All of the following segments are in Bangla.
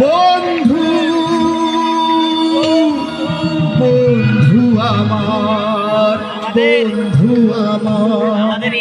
বন্ধু বন্ধু আমার বন্ধু আমার। আমাদের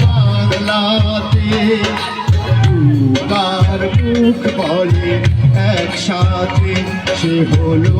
বাংলাতে দুবার বুক বলে একসাথে সে হলো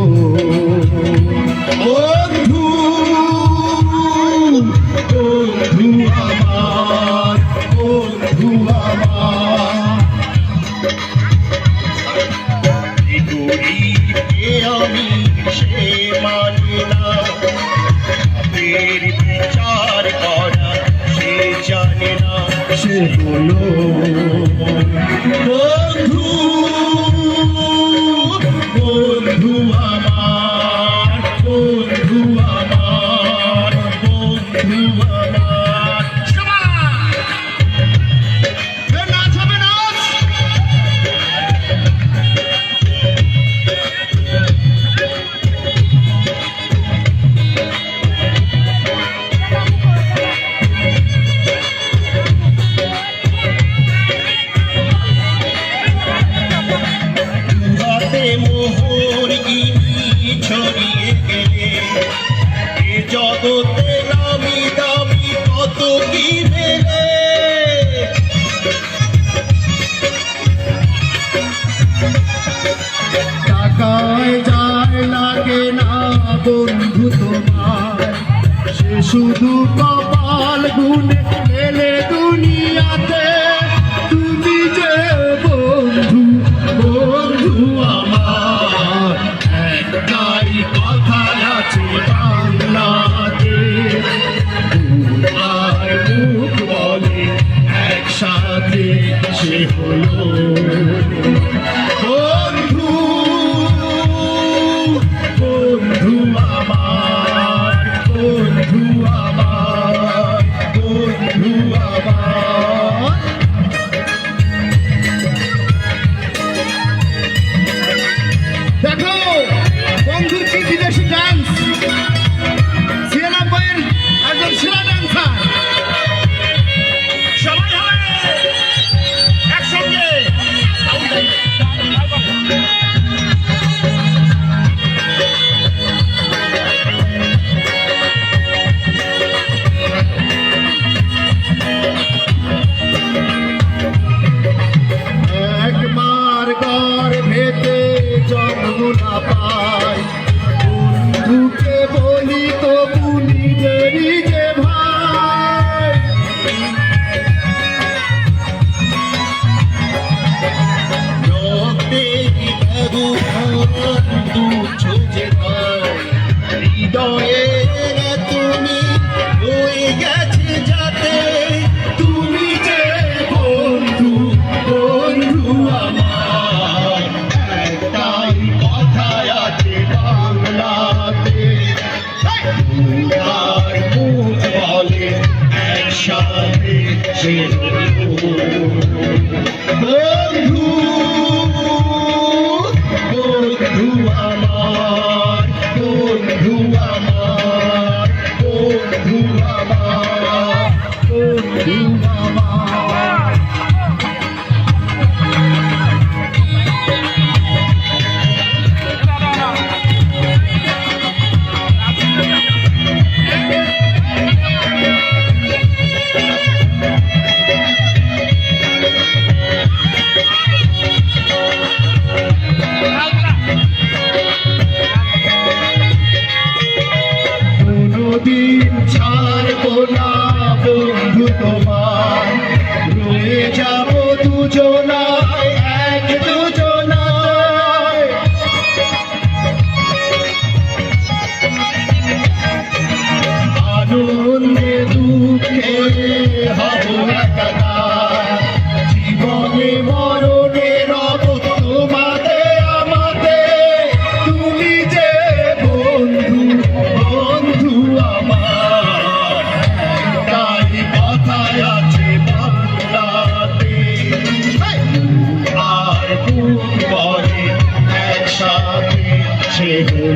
কত দামি দামি কত কিনে টাকায় যার লাগে না বন্ধু তোমার সে শুধু কপাল গুনে হলো না দুনিয়ার মুখ বলে একসাথে সে বন্ধু বন্ধু আমার বন্ধু আমার বন্ধু আমার বন্ধু আমার।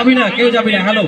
যাবি না? কেউ যাবি না? হ্যালো